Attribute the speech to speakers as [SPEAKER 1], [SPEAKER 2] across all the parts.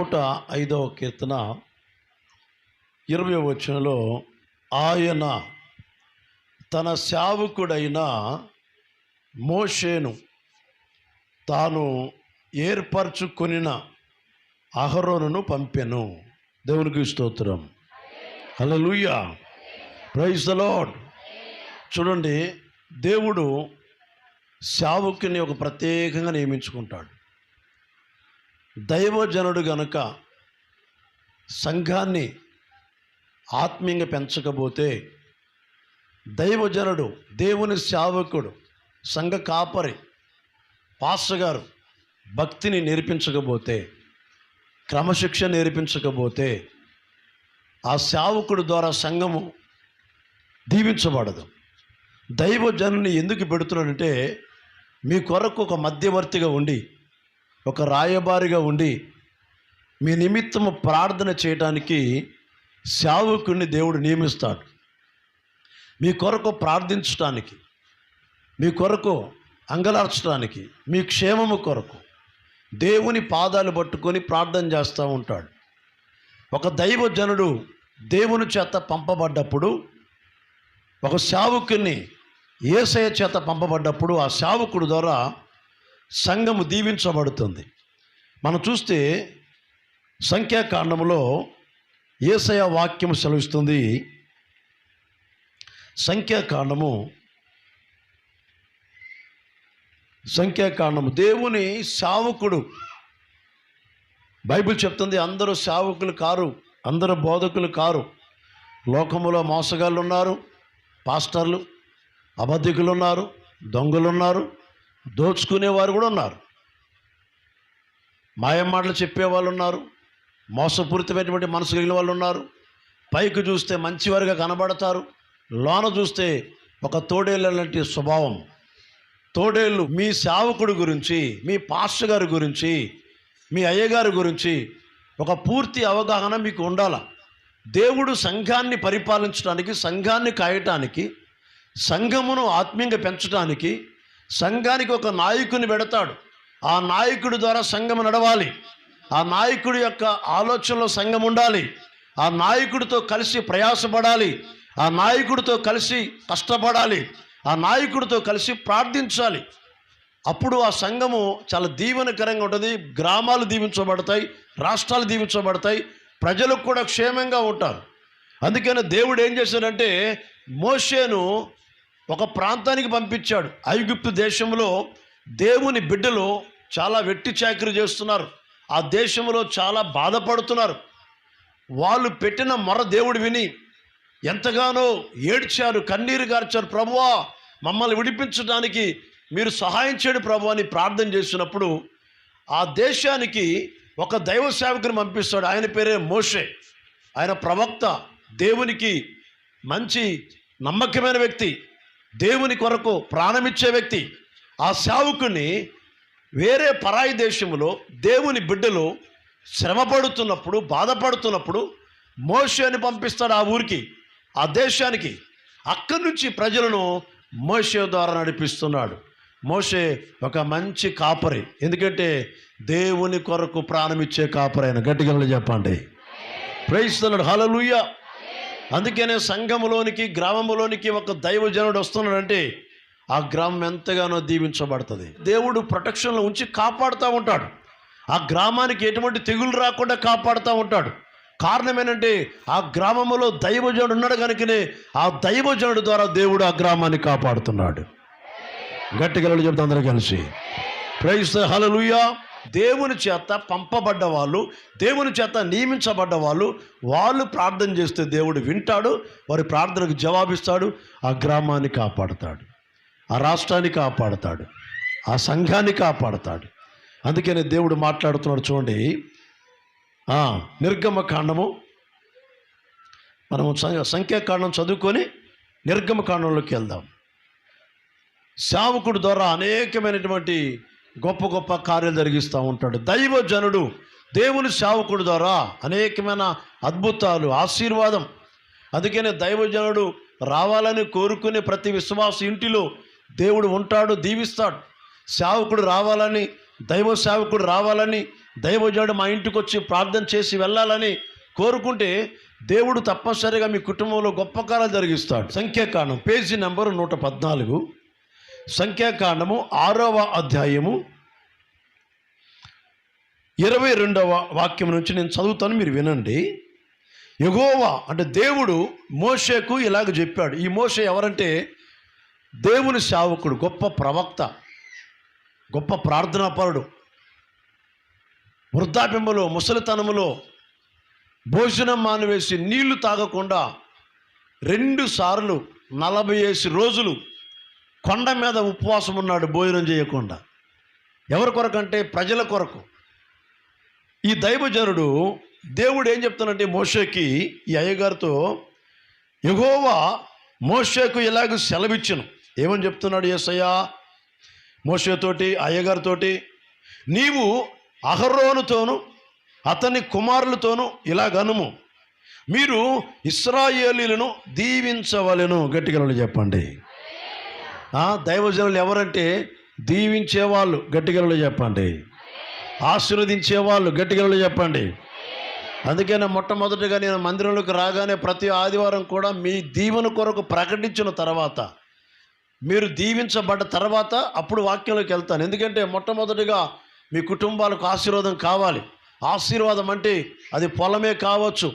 [SPEAKER 1] నూట ఐదవ కీర్తన ఇరవై వచనంలో ఆయన తన సేవకుడైన మోషేను తాను ఏర్పరచుకొనిన అహరోనును పంపెను. దేవునికి స్తోత్రం. లూయ ప్రైజ్ ద లార్డ్ చూడండి దేవుడు సేవకుని ఒక ప్రత్యేకంగా నియమించుకుంటాడు. దైవజనుడు గనుక సంఘాన్ని ఆత్మీయంగా పెంచకపోతే దైవజనుడు దేవుని సేవకుడు సంఘ కాపరి పాస్టర్ గారు భక్తిని నేర్పించకపోతే క్రమశిక్ష నేర్పించకపోతే ఆ సేవకుడు ద్వారా సంఘము దీవించబడదు. దైవజనుని ఎందుకు పెడుతున్నాడంటే మీ కొరకు ఒక మధ్యవర్తిగా ఉండి ఒక రాయబారిగా ఉండి మీ నిమిత్తము ప్రార్థన చేయడానికి సేవకుడిని దేవుడు నియమిస్తాడు. మీ కొరకు ప్రార్థించడానికి మీ కొరకు అంగలార్చడానికి మీ క్షేమము కొరకు దేవుని పాదాలు పట్టుకొని ప్రార్థన చేస్తూ ఉంటాడు. ఒక దైవజనుడు దేవుని చేత పంపబడ్డప్పుడు ఒక సేవకుని ఏసయ చేత పంపబడ్డప్పుడు ఆ సేవకుడు ద్వారా సంఘము దీవించబడుతుంది. మనం చూస్తే సంఖ్యాకాండములో ఏసయ వాక్యము సెలవిస్తుంది. సంఖ్యాకాండము సంఖ్యాకాండము దేవుని సావకుడు. బైబిల్ చెప్తుంది అందరూ సావకులు కారు అందరూ బోధకులు కారు. లోకములో మోసగాళ్ళు ఉన్నారు పాస్టర్లు అబద్ధికులు ఉన్నారు దొంగలు ఉన్నారు దోచుకునేవారు కూడా ఉన్నారు. మాయమాటలు చెప్పేవాళ్ళు ఉన్నారు. మోసపూరితమైనటువంటి మనసు కలిగిన వాళ్ళు ఉన్నారు. పైకి చూస్తే మంచివారుగా కనబడతారు. లోన చూస్తే ఒక తోడేళ్ళ స్వభావం. తోడేళ్ళు మీ సేవకుడు గురించి మీ పాస్టర్ గారి గురించి మీ అయ్యగారి గురించి ఒక పూర్తి అవగాహన మీకు ఉండాల. దేవుడు సంఘాన్ని పరిపాలించడానికి సంఘాన్ని కాయటానికి సంఘమును ఆత్మీయంగా పెంచడానికి సంఘానికి ఒక నాయకుని పెడతాడు. ఆ నాయకుడి ద్వారా సంఘం నడవాలి. ఆ నాయకుడి యొక్క ఆలోచనలో సంఘం ఉండాలి. ఆ నాయకుడితో కలిసి ప్రయాసపడాలి. ఆ నాయకుడితో కలిసి కష్టపడాలి. ఆ నాయకుడితో కలిసి ప్రార్థించాలి. అప్పుడు ఆ సంఘము చాలా దీవెనకరంగా ఉంటుంది. గ్రామాలు దీవించబడతాయి. రాష్ట్రాలు దీవించబడతాయి. ప్రజలకు కూడా క్షేమంగా ఉంటారు. అందుకని దేవుడు ఏం చేశాడంటే మోషేను ఒక ప్రాంతానికి పంపించాడు. ఐగుప్తు దేశంలో దేవుని బిడ్డలు చాలా వెట్టి చాకరీ చేస్తున్నారు. ఆ దేశంలో చాలా బాధపడుతున్నారు. వాళ్ళు పెట్టిన మొర దేవుడు విని ఎంతగానో ఏడ్చారు కన్నీరు గార్చారు ప్రభువా మమ్మల్ని విడిపించడానికి మీరు సహాయం చేయడు ప్రభు అని ప్రార్థన చేసినప్పుడు ఆ దేశానికి ఒక దైవ సేవకుని పంపిస్తాడు. ఆయన పేరే మోషే. ఆయన ప్రవక్త దేవునికి మంచి నమ్మకమైన వ్యక్తి. దేవుని కొరకు ప్రాణమిచ్చే వ్యక్తి ఆ సేవకుని వేరే పరాయి దేశంలో దేవుని బిడ్డలు శ్రమపడుతున్నప్పుడు బాధపడుతున్నప్పుడు మోషేని పంపిస్తాడు ఆ ఊరికి ఆ దేశానికి. అక్కడి నుంచి ప్రజలను మోషే ద్వారా నడిపిస్తున్నాడు. మోషే ఒక మంచి కాపరి. ఎందుకంటే దేవుని కొరకు ప్రాణమిచ్చే కాపరి ఆయన. గట్టిగా చెప్పండి. ప్రైస్తున్నాడు హలలుయ్యా అందుకనే సంఘములోనికి గ్రామంలోనికి ఒక దైవజనుడు వస్తున్నాడంటే ఆ గ్రామం ఎంతగానో దీవించబడుతుంది. దేవుడు ప్రొటెక్షన్లో ఉంచి కాపాడుతూ ఉంటాడు. ఆ గ్రామానికి ఎటువంటి తెగులు రాకుండా కాపాడుతూ ఉంటాడు. కారణం ఏంటంటే ఆ గ్రామంలో దైవజనుడు ఉన్నాడు కనుకనే ఆ దైవజనుడు ద్వారా దేవుడు ఆ గ్రామాన్ని కాపాడుతున్నాడు. గట్టిగలడు చెప్తా అందరూ కలిసి. ప్రైస్ హలలుయా దేవుని చేత పంపబడ్డ వాళ్ళు దేవుని చేత నియమించబడ్డ వాళ్ళు వాళ్ళు ప్రార్థన చేస్తే దేవుడు వింటాడు వారి ప్రార్థనకు జవాబిస్తాడు ఆ గ్రామాన్ని కాపాడుతాడు ఆ రాష్ట్రాన్ని కాపాడుతాడు ఆ సంఘాన్ని కాపాడుతాడు. అందుకనే దేవుడు మాట్లాడుతున్నాడు చూడండి. నిర్గమ కాండము మనము సం- సంఖ్యాకాండం చదువుకొని నిర్గమ కాండంలోకి వెళ్దాం. సేవకుడు ద్వారా అనేకమైనటువంటి గొప్ప గొప్ప కార్యాలు జరిగిస్తూ ఉంటాడు. దైవజనుడు దేవుని సేవకుడు ద్వారా అనేకమైన అద్భుతాలు ఆశీర్వాదం. అందుకనే దైవజనుడు రావాలని కోరుకునే ప్రతి విశ్వాస ఇంటిలో దేవుడు ఉంటాడు దీవిస్తాడు. సేవకుడు రావాలని దైవ సేవకుడు రావాలని దైవజనుడు మా ఇంటికి వచ్చి ప్రార్థన చేసి వెళ్ళాలని కోరుకుంటే దేవుడు తప్పనిసరిగా మీ కుటుంబంలో గొప్ప కార్యాలు జరిగిస్తాడు. సంఖ్యాకాండం పేజీ నెంబరు నూట పద్నాలుగు. సంఖ్యాకాండము ఆరవ అధ్యాయము ఇరవై రెండవ వాక్యం నుంచి నేను చదువుతాను మీరు వినండి. యగోవా అంటే దేవుడు మోషేకు ఇలాగ చెప్పాడు. ఈ మోషే ఎవరంటే దేవుని సేవకుడు గొప్ప ప్రవక్త గొప్ప ప్రార్థనాపరుడు. వృద్ధాప్యములో ముసలితనములో భోజనం మానివేసి నీళ్ళు తాగకుండా రెండు సార్లు నలభై ఏసి రోజులు కొండ మీద ఉపవాసం ఉన్నాడు భోజనం చేయకుండా. ఎవరి కొరకంటే? ప్రజల కొరకు. ఈ దైవజనుడు దేవుడు ఏం చెప్తానంటే మోషేకి ఈ అయ్యగారితో ఎగోవా మోషేకు ఇలాగ సెలవిచ్చును. ఏమని చెప్తున్నాడు యేసయ్యా మోషేతోటి అయ్యగారితోటి నీవు అహరోనుతోను అతని కుమారులతోనూ ఇలాగనుము మీరు ఇస్రాయేలీలను దీవించవలెను. గట్టిగా చెప్పండి. దైవజనులు ఎవరంటే దీవించేవాళ్ళు గట్టిగలలో చెప్పండి. ఆశీర్వదించేవాళ్ళు గట్టిగలలో చెప్పండి. అందుకే నేను మొట్టమొదటిగా నేను మందిరంలోకి రాగానే ప్రతి ఆదివారం కూడా మీ దీవెన కొరకు ప్రకటించిన తర్వాత మీరు దీవించబడ్డ తర్వాత అప్పుడు వాక్యంలోకి వెళ్తాను. ఎందుకంటే మొట్టమొదటిగా మీ కుటుంబాలకు ఆశీర్వాదం కావాలి. ఆశీర్వాదం అంటే అది పొలమే కావచ్చు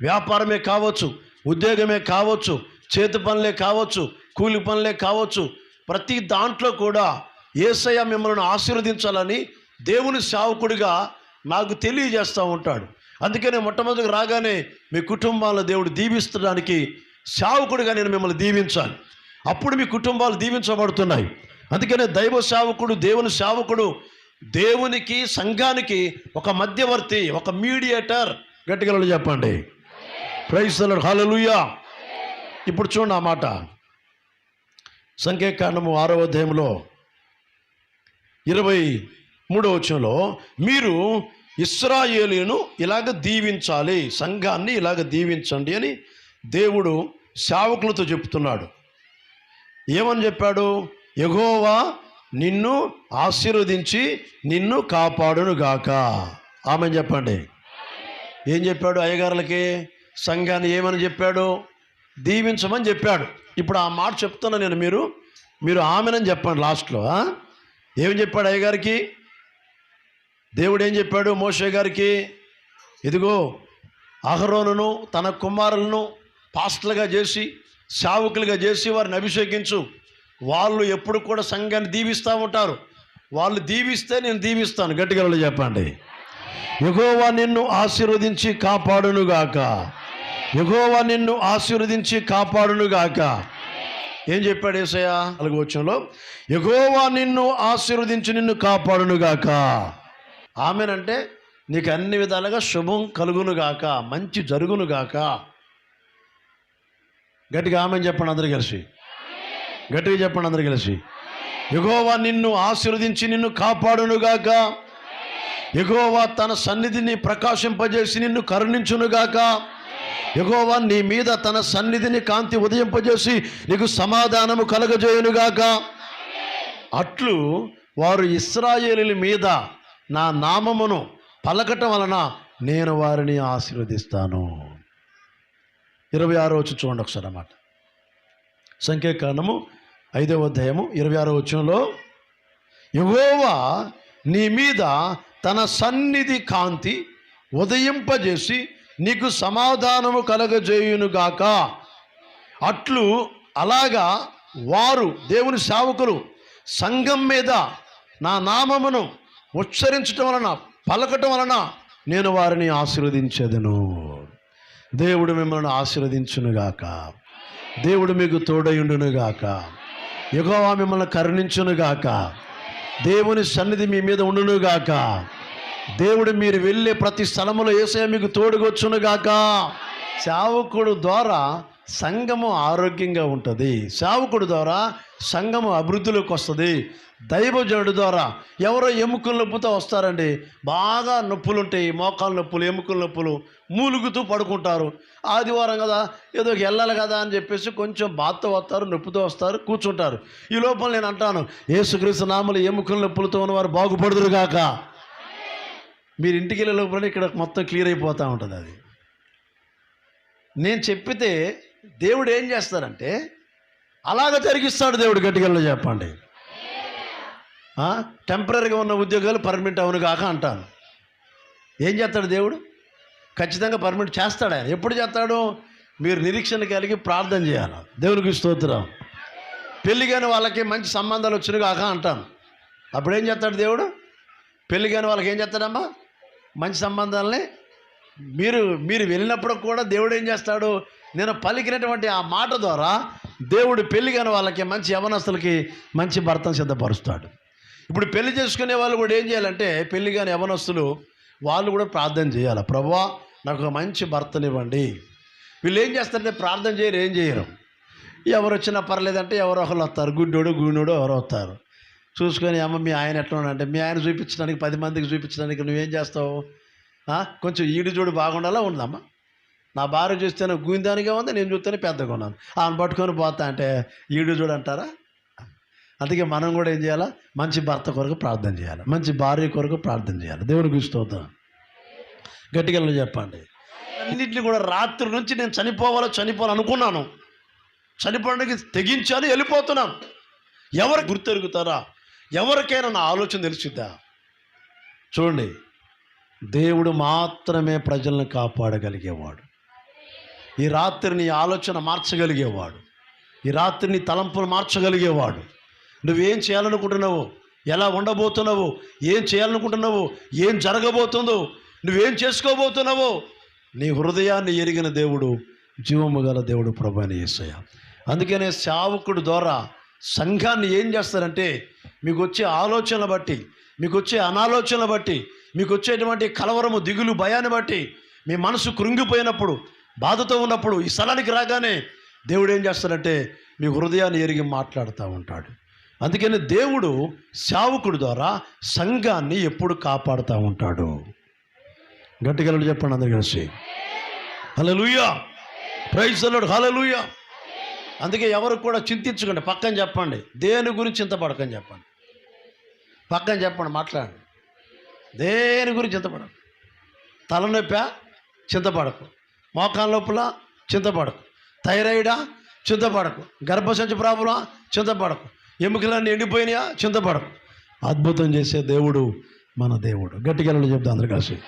[SPEAKER 1] వ్యాపారమే కావచ్చు ఉద్యోగమే కావచ్చు చేతి పనులే కావచ్చు కూలి పనులే కావచ్చు ప్రతి దాంట్లో కూడా ఏసయ్య మిమ్మల్ని ఆశీర్వదించాలని దేవుని సేవకుడిగా నాకు తెలియజేస్తూ ఉంటాడు. అందుకనే మొట్టమొదటి రాగానే మీ కుటుంబాలను దేవుడు దీవించడానికి సేవకుడిగా నేను మిమ్మల్ని దీవించాలి. అప్పుడు మీ కుటుంబాలు దీవించబడుతున్నాయి. అందుకనే దైవ సేవకుడు దేవుని సేవకుడు దేవునికి సంఘానికి ఒక మధ్యవర్తి ఒక మీడియేటర్ గట్టిగా చెప్పండి. Praise hallelujah. ఇప్పుడు చూడండి ఆ మాట. సంఖ్యాకాండము ఆరో అధ్యాయంలో ఇరవై మూడో వచనంలో మీరు ఇస్రాయేలీను ఇలాగ దీవించాలి సంఘాన్ని ఇలాగ దీవించండి అని దేవుడు సేవకులతో చెప్తున్నాడు. ఏమని చెప్పాడు? ఎగోవా నిన్ను ఆశీర్వదించి నిన్ను కాపాడును గాక ఆమె చెప్పండి. ఏం చెప్పాడు అయ్యగారులకి? సంఘాన్ని ఏమని చెప్పాడు? దీవించమని చెప్పాడు. ఇప్పుడు ఆ మాట చెప్తున్నా నేను మీరు మీరు ఆమెనని చెప్పండి లాస్ట్లో ఆ? ఏమని చెప్పాడు అయ్యగారికి? దేవుడు ఏం చెప్పాడు మోషే గారికి? ఇదిగో అహరోనును తన కుమారులను పాస్టర్లుగా చేసి సావుకులుగా చేసి వారిని అభిషేకించు. వాళ్ళు ఎప్పుడు కూడా సంఘాన్ని దీవిస్తూ ఉంటారు. వాళ్ళు దీవిస్తే నేను దీవిస్తాను. గట్టిగా చెప్పండి. ఎగోవా నిన్ను ఆశీర్వదించి కాపాడునుగాక. ఎగోవా నిన్ను ఆశీర్వదించి కాపాడునుగాక. ఏం చెప్పాడు ఏసయ్య? నాలుగు వచ్చంలో నిన్ను ఆశీర్వదించి నిన్ను కాపాడునుగాక. ఆమెనంటే నీకు అన్ని విధాలుగా శుభం కలుగునుగాక మంచి జరుగునుగాక. గట్టిగా ఆమెను చెప్పండి అందరు కలిసి? గట్టిగా చెప్పండి అందరు కలిసి. ఎగోవా నిన్ను ఆశీర్వదించి నిన్ను కాపాడునుగాక. ఎగోవా తన సన్నిధిని ప్రకాశింపజేసి నిన్ను కరుణించునుగాక. ఎగోవా నీ మీద తన సన్నిధిని కాంతి ఉదయింపజేసి నీకు సమాధానము కలగజేయునుగాక. అట్లు వారు ఇస్రాయేలీల మీద నా నామమును పలకటం వలన నేను వారిని ఆశీర్వదిస్తాను. ఇరవై ఆరో వచ్చి చూడండి ఒకసారి అన్నమాట. సంఖ్యాకాండము ఐదవ అధ్యాయము ఇరవై ఆరో వచ్చంలో యహోవా నీ మీద తన సన్నిధి కాంతి ఉదయింపజేసి నీకు సమాధానము కలగజేయునుగాక అట్లు అలాగా వారు దేవుని సేవకులు సంఘం మీద నా నామమును ఉచ్చరించటం వలన పలకటం వలన నేను వారిని ఆశీర్వదించేదను. దేవుడు మిమ్మల్ని ఆశీర్వదించునుగాక దేవుడు మీకు తోడయుండునుగాక యుగవా మిమ్మల్ని కరుణించునుగాక దేవుని సన్నిధి మీ మీద ఉండునుగాక దేవుడు మీరు వెళ్ళే ప్రతి స్థలములో ఏసే మీకు తోడుగొచ్చునుగాక. సేవకుడు ద్వారా సంఘము ఆరోగ్యంగా ఉంటుంది. సేవకుడు ద్వారా సంఘము అభివృద్ధిలోకి వస్తుంది. దైవజనుడు ద్వారా ఎవరో ఎముకల నొప్పుతో వస్తారండి. బాగా నొప్పులు ఉంటాయి. మోకాలు నొప్పులు ఎముకల నొప్పులు మూలుగుతూ పడుకుంటారు. ఆదివారం కదా ఏదో వెళ్ళాలి కదా అని చెప్పేసి కొంచెం బాధతో వస్తారు నొప్పితో వస్తారు కూర్చుంటారు. ఈ లోపల నేను అంటాను ఏసుక్రీస్తు నామలు ఎముకల నొప్పులతో ఉన్నవారు బాగుపడుదురుగాక. మీరు ఇంటికి వెళ్ళే లోపల ఇక్కడ మొత్తం క్లియర్ అయిపోతూ ఉంటుంది అది. నేను చెప్పితే దేవుడు ఏం చేస్తారంటే అలాగ జరిగిస్తాడు దేవుడు గట్టిగల్లో చెప్పండి. టెంపరీగా ఉన్న ఉద్యోగాలు పర్మనెంట్ అవును కాక అంటాను. ఏం చేస్తాడు దేవుడు? ఖచ్చితంగా పర్మనెంట్ చేస్తాడు ఆయన. ఎప్పుడు చేస్తాడు? మీరు నిరీక్షణ కలిగి ప్రార్థన చేయాలి. దేవునికి స్తోత్రం. పెళ్ళిగాని వాళ్ళకి మంచి సంబంధాలు వచ్చినవి కాక అంటాను. అప్పుడు ఏం చేస్తాడు దేవుడు? పెళ్ళిగాని వాళ్ళకి ఏం చేస్తాడమ్మా? మంచి సంబంధాలని మీరు మీరు వెళ్ళినప్పుడు కూడా దేవుడు ఏం చేస్తాడు? నేను పలికినటువంటి ఆ మాట ద్వారా దేవుడు పెళ్ళి కాని వాళ్ళకి మంచి యవనస్తులకి మంచి భర్తను సిద్ధపరుస్తాడు. ఇప్పుడు పెళ్ళి చేసుకునే వాళ్ళు కూడా ఏం చేయాలంటే పెళ్ళి కాని యవనస్తులు వాళ్ళు కూడా ప్రార్థన చేయాలి. ప్రభా నాకు ఒక మంచి భర్తనివ్వండి. వీళ్ళు ఏం చేస్తారంటే ప్రార్థన చేయరు ఏం చేయరు. ఎవరు వచ్చినా పర్లేదంటే ఎవరో ఒకరు వస్తారు. గుడ్డోడు గూనోడు ఎవరో వస్తారు. చూసుకొని అమ్మ మీ ఆయన ఎట్లా అంటే మీ ఆయన చూపించడానికి పది మందికి చూపించడానికి నువ్వేం చేస్తావు? కొంచెం ఈడు చూడు బాగుండాలా ఉందమ్మా నా భార్య చూస్తేనే గుందానిగా ఉంది నేను చూస్తేనే పెద్దగా ఉన్నాను. ఆమె పట్టుకొని పోతా అంటే ఈడు చూడు అంటారా? అందుకే మనం కూడా ఏం చేయాలా? మంచి భర్త కొరకు ప్రార్థన చేయాలి. మంచి భార్య కొరకు ప్రార్థన చేయాలి. దేవునికి స్తోత్రం. గట్టిగా చెప్పండి. అన్నింటినీ కూడా రాత్రి నుంచి నేను చనిపోవాలో చనిపోవాలనుకున్నాను చనిపోవడానికి తెగించాలి వెళ్ళిపోతున్నాను. ఎవరు గుర్తెరుగుతారా? ఎవరికైనా నా ఆలోచన తెలిసిద్దా చూడండి దేవుడు మాత్రమే ప్రజలను కాపాడగలిగేవాడు. ఈ రాత్రి నీ ఆలోచన మార్చగలిగేవాడు. ఈ రాత్రి నీ తలంపులు మార్చగలిగేవాడు. నువ్వేం చేయాలనుకుంటున్నావు ఎలా ఉండబోతున్నావు ఏం చేయాలనుకుంటున్నావు ఏం జరగబోతుందో నువ్వేం చేసుకోబోతున్నావో నీ హృదయాన్ని ఎరిగిన దేవుడు జీవము గల దేవుడు ప్రభాని అని అందుకనే సేవకుడు ద్వారా సంఘాన్ని ఏం చేస్తారంటే మీకు వచ్చే ఆలోచన బట్టి మీకు వచ్చే అనాలోచన బట్టి మీకు వచ్చేటువంటి కలవరము దిగులు భయాన్ని బట్టి మీ మనసు కృంగిపోయినప్పుడు బాధతో ఉన్నప్పుడు ఈ స్థలానికి రాగానే దేవుడు ఏం చేస్తాడంటే మీ హృదయాన్ని ఎరిగి మాట్లాడుతూ ఉంటాడు. అందుకని దేవుడు సేవకుడు ద్వారా సంఘాన్ని ఎప్పుడు కాపాడుతూ ఉంటాడు. గట్టిగలడు చెప్పండి అందరు కలిసి. హలలుయా ప్రైజ్ అల్లుడు హలలుయా అందుకే ఎవరు కూడా చింతించకండి పక్కన చెప్పండి. దేని గురించి చింతపడకని చెప్పండి. పక్కన చెప్పండి మాట్లాడండి. దేని గురించి చింతపడకు? తలనొప్పా చింతపడకు. మోకాల నొప్పులా చింతపడకు. థైరాయిడా చింతపడకు. గర్భసంచి ప్రాబ్లం చింతపడకు. ఎముకలన్నీ ఎండిపోయినాయా చింతపడకు. అద్భుతం చేసే దేవుడు మన దేవుడు. గట్టిగా చెప్తా అందరు కలిసి.